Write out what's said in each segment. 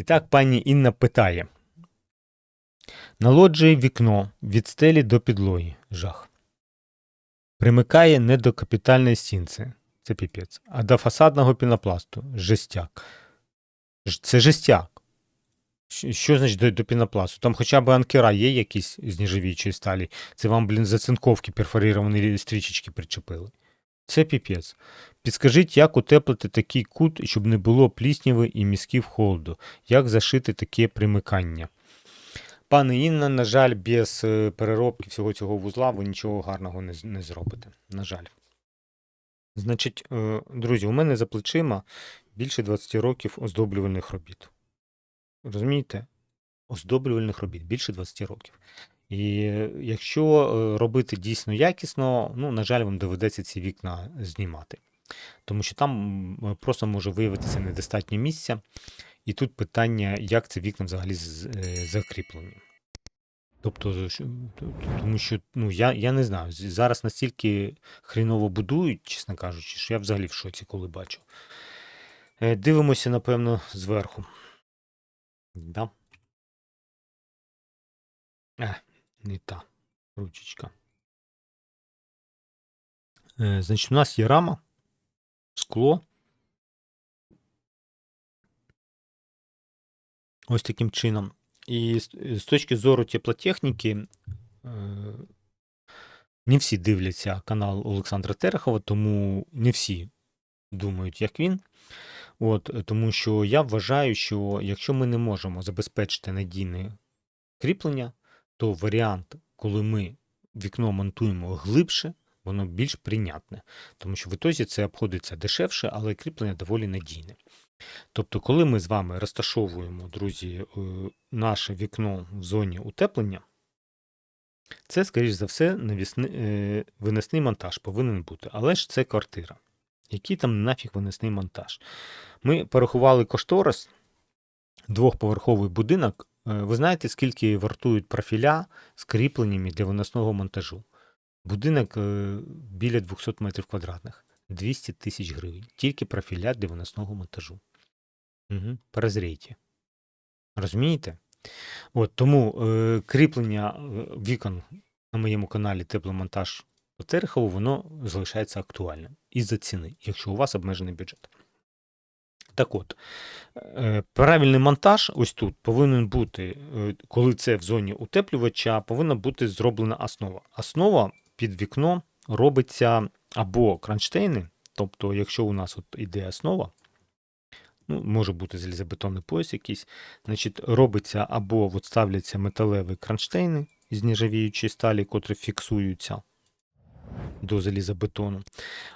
І так пані Інна питає. На лоджії вікно від стелі до підлоги. Жах. Примикає не до капітальної стінці. Це піпець. А до фасадного пінопласту. Жестяк. Це жестяк. Що, значить до, до пінопласту? Там хоча б анкера є якісь з нержавіючої сталі. Це вам, блін, зацинковки перфоріровані стрічечки причепили. Це піпець. Підскажіть, як утеплити такий кут, щоб не було плісняви і мізків холоду? Як зашити таке примикання? Пане Інна, на жаль, без е, переробки всього цього вузла ви нічого гарного не, не зробите. На жаль. Значить, е, друзі, у мене за плечима більше 20 років оздоблювальних робіт. Розумієте? Оздоблювальних робіт більше 20 років. І е, якщо е, робити дійсно якісно, ну, на жаль, вам доведеться ці вікна знімати. Тому що там просто може виявитися недостатньо місця. І тут питання, як ці вікна взагалі е, закріплені. Тобто, тому що ну, я, я не знаю, зараз настільки хріново будують, чесно кажучи, що я взагалі в шоці, коли бачу. Е, Дивимося, напевно, зверху. Да? Не та ручечка. Е, Значить, у нас є рама, скло. Ось таким чином. І з, точки зору теплотехніки, е, не всі дивляться канал Олександра Терехова, тому не всі думають, як він. От, тому що я вважаю, що якщо ми не можемо забезпечити надійне кріплення, то варіант, коли ми вікно монтуємо глибше, воно більш прийнятне. Тому що в ітозі це обходиться дешевше, але кріплення доволі надійне. Тобто, коли ми з вами розташовуємо, друзі, е, наше вікно в зоні утеплення, це, скоріш за все, е, винесний монтаж повинен бути. Але ж це квартира. Який там нафіг винесний монтаж? Ми порахували кошторис, двохповерховий будинок. Е, Ви знаєте, скільки вартують профіля з кріпленнями для виносного монтажу? Будинок е, біля 200 метрів квадратних. 200 тисяч гривень. Тільки профіля для виносного монтажу. Угу. Перезрійте. Розумієте? От тому е, кріплення е, вікон на моєму каналі Тепломонтаж по Терехову, воно залишається актуальним із-за ціни, якщо у вас обмежений бюджет. Так от, е, правильний монтаж ось тут повинен бути, е, коли це в зоні утеплювача, повинна бути зроблена основа. Основа під вікно робиться або кронштейни, тобто, якщо у нас от іде основа, ну, може бути залізобетонний пояс якийсь, значить, робиться або от ставляться металеві кронштейни з нержавіючої сталі, котрі фіксуються до залізобетону,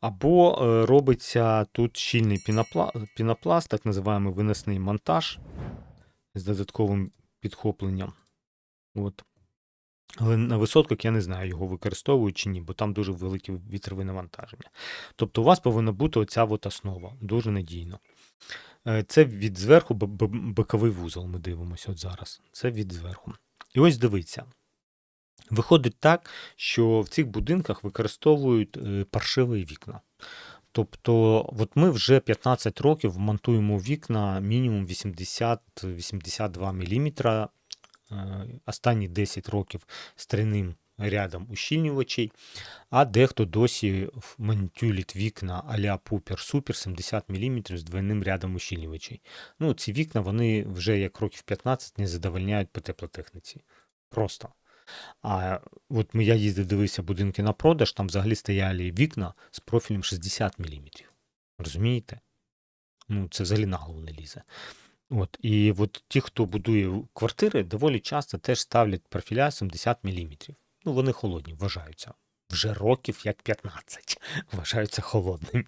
або е, робиться тут щільний пінопла... пінопласт, так називаємо винесний монтаж з додатковим підхопленням. От. Але на висотках я не знаю, його використовують чи ні, бо там дуже велике вітрове навантаження. Тобто у вас повинна бути оця от основа, дуже надійно. Е, Це від зверху боковий вузол, ми дивимося от зараз. Це від зверху. І ось дивіться. Виходить так, що в цих будинках використовують е, паршиві вікна. Тобто, от ми вже 15 років монтуємо вікна мінімум 80-82 мм. Останні 10 років з тройним рядом ущільнювачей, а дехто досі в- вікна а-ля Пупер-Супер 70 мм з двойним рядом ущільнювачей. Ну, ці вікна вони вже як років 15 не задовольняють по теплотехніці. Просто. А от я їздив, дивився будинки на продаж, там взагалі стояли вікна з профілем 60 мм. Розумієте? Ну, це взагалі на голову не лізе. От, і от ті, хто будує квартири, доволі часто теж ставлять профіля 70 мм. Ну, вони холодні, вважаються. Вже років як 15 вважаються холодними.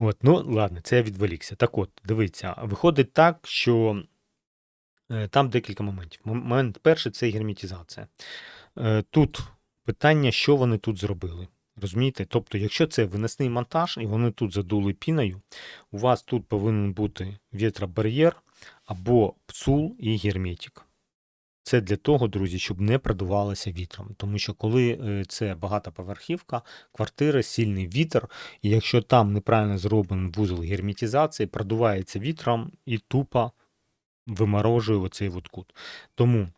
От, ну ладно, це я відволікся. Так от, дивіться, виходить так, що там декілька моментів. Момент перший це герметизація. Е, Тут питання, що вони тут зробили. Розумієте? Тобто, якщо це винесний монтаж і вони тут задули піною, у вас тут повинен бути вітробар'єр або псул і герметик. Це для того, друзі, щоб не продувалося вітром. Тому що коли е, це багатоповерхівка, квартира, сильний вітер, і якщо там неправильно зроблений вузол герметизації, продувається вітром і тупо виморожує оцей от кут. Тому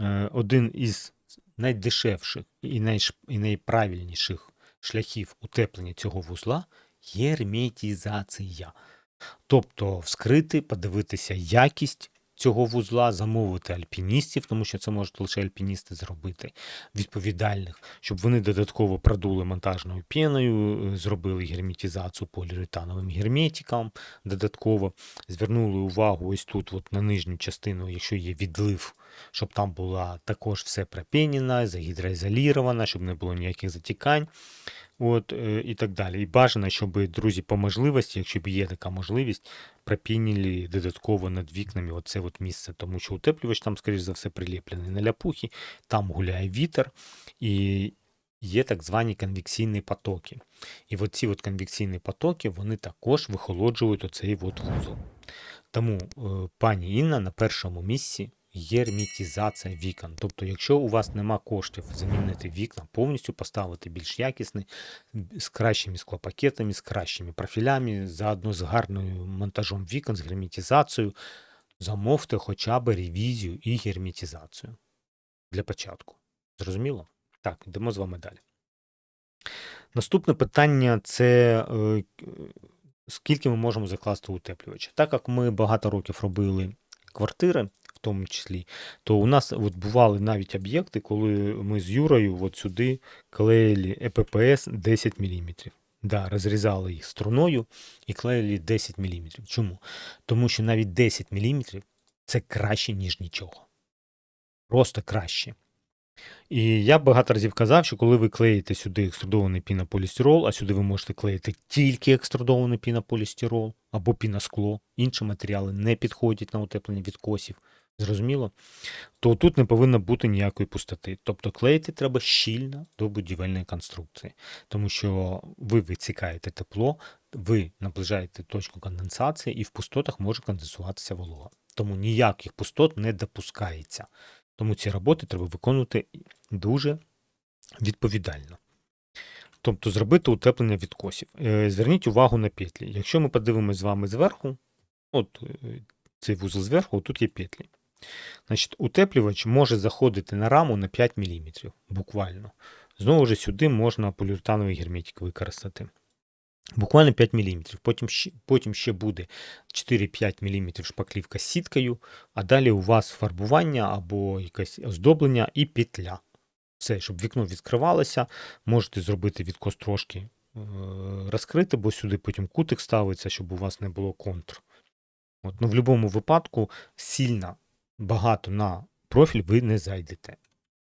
е, один із найдешевших і, найш, і найправильніших шляхів утеплення цього вузла герметізація. Тобто вскрити, подивитися якість цього вузла, замовити альпіністів, тому що це можуть лише альпіністи зробити, відповідальних, щоб вони додатково продули монтажною піною, е, зробили герметизацію поліуретановим герметиком, додатково звернули увагу ось тут, от на нижню частину, якщо є відлив, щоб там була також все пропінена, загідроізолірована, щоб не було ніяких затікань. От, е, і так далі. І бажано, щоб друзі, по можливості, якщо б є така можливість, пропінили додатково над вікнами оце от місце, тому що утеплювач там, скоріш за все, приліплений на ляпухи, там гуляє вітер, і є так звані конвекційні потоки. І от ці от конвекційні потоки вони також вихолоджують оцей от вузол. Тому е, пані Інна на першому місці герметизація вікон. Тобто, якщо у вас нема коштів замінити вікна, повністю поставити більш якісний, з кращими склопакетами, з кращими профілями, заодно з гарною монтажом вікон, з герметизацією, замовте хоча б ревізію і герметизацію для початку. Зрозуміло? Так, йдемо з вами далі. Наступне питання це е, скільки ми можемо закласти утеплювача. Так як ми багато років робили квартири, тому числі, то у нас от бували навіть об'єкти, коли ми з Юрою от сюди клеїли ЕППС 10 мм. Да, розрізали їх струною і клеїли 10 мм. Чому? Тому що навіть 10 мм це краще, ніж нічого. Просто краще. І я багато разів казав, що коли ви клеїте сюди екструдований пінополістирол, а сюди ви можете клеїти тільки екструдований пінополістирол або піноскло, інші матеріали не підходять на утеплення відкосів, зрозуміло, то тут не повинно бути ніякої пустоти. Тобто клеїти треба щільно до будівельної конструкції, тому що ви відсікаєте тепло, ви наближаєте точку конденсації, і в пустотах може конденсуватися волога. Тому ніяких пустот не допускається. Тому ці роботи треба виконувати дуже відповідально. Тобто зробити утеплення відкосів. Е, Зверніть увагу на петлі. Якщо ми подивимося з вами зверху, от е, цей вузол зверху, тут є петлі. Значить, Утеплювач може заходити на раму на 5 мм, буквально. Знову ж сюди можна поліуретановий герметик використати. Буквально 5 мм. Потім ще, потім ще буде 4-5 мм шпаклівка з сіткою, а далі у вас фарбування або якесь оздоблення і петля. Все, щоб вікно відкривалося, можете зробити відкос трошки е, розкрити, бо сюди потім кутик ставиться, щоб у вас не було контур. От, ну, В будь-якому випадку сильно багато на профіль ви не зайдете.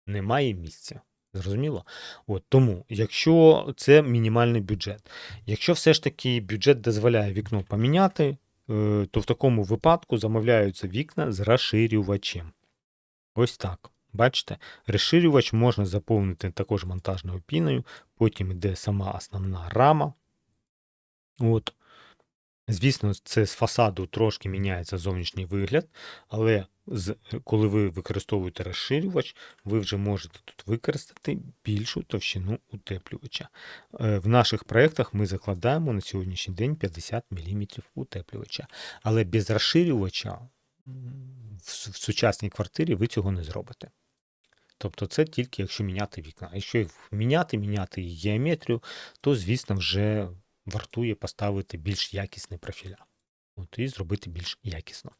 Немає місця. Зрозуміло? От, Тому, якщо це мінімальний бюджет, якщо все ж таки бюджет дозволяє вікно поміняти, е, то в такому випадку замовляються вікна з розширювачем. Ось так. Бачите, розширювач можна заповнити також монтажною піною, потім йде сама основна рама. От. Звісно, це з фасаду трошки міняється зовнішній вигляд, але з, коли ви використовуєте розширювач, ви вже можете тут використати більшу товщину утеплювача. Е, В наших проєктах ми закладаємо на сьогоднішній день 50 мм утеплювача. Але без розширювача в сучасній квартирі ви цього не зробите. Тобто це тільки якщо міняти вікна. Якщо міняти, міняти геометрію, то, звісно, вже вартує поставити більш якісний профіля. От, І зробити більш якісно.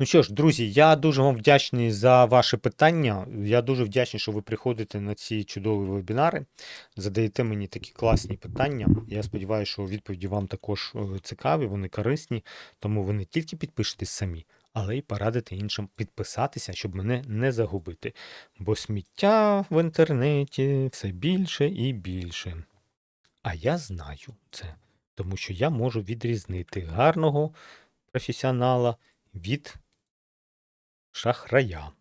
Ну що ж, друзі, я дуже вам вдячний за ваше питання. Я дуже вдячний, що ви приходите на ці чудові вебінари, задаєте мені такі класні питання. Я сподіваюся, що відповіді вам також е, цікаві, вони корисні, тому ви не тільки підпишетесь самі, але й порадите іншим підписатися, щоб мене не загубити. Бо сміття в інтернеті все більше і більше. А я знаю це, тому що я можу відрізнити гарного професіонала від шахрая.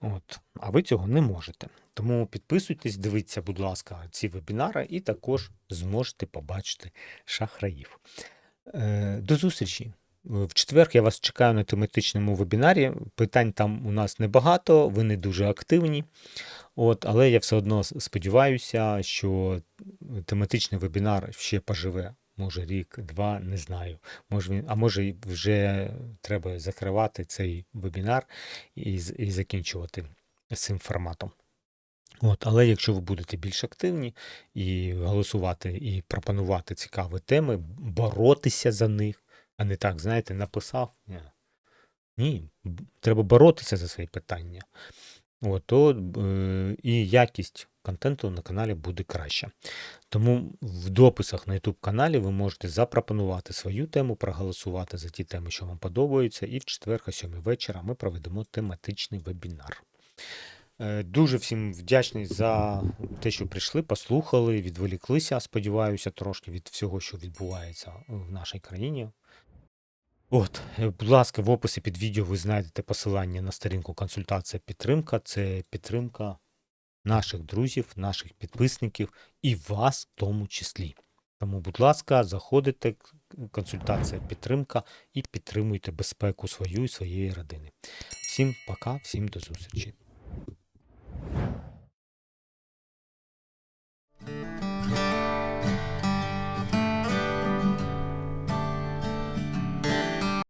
От. А ви цього не можете. Тому підписуйтесь, дивіться, будь ласка, ці вебінари, і також зможете побачити шахраїв. Е, До зустрічі! В четвер я вас чекаю на тематичному вебінарі. Питань там у нас небагато, ви не дуже активні. От, Але я все одно сподіваюся, що тематичний вебінар ще поживе може рік, два, не знаю. Може а може вже треба закривати цей вебінар і, і закінчувати цим форматом. От, але якщо ви будете більш активні і голосувати, і пропонувати цікаві теми, боротися за них, а не так, знаєте, написав. Ні, Ні треба боротися за свої питання. От, то, е, і якість контенту на каналі буде краща. Тому в дописах на YouTube каналі ви можете запропонувати свою тему, проголосувати за ті теми, що вам подобаються, і в четвер о 7 вечора ми проведемо тематичний вебінар. Е, Дуже всім вдячний за те, що прийшли, послухали, відволіклися, сподіваюся, трошки від всього, що відбувається в нашій країні. От, е, будь ласка, в описі під відео ви знайдете посилання на сторінку консультація підтримка. Це підтримка наших друзів, наших підписників і вас в тому числі. Тому, будь ласка, заходите, консультація підтримка і підтримуйте безпеку свою і своєї родини. Всім пока, всім до зустрічі.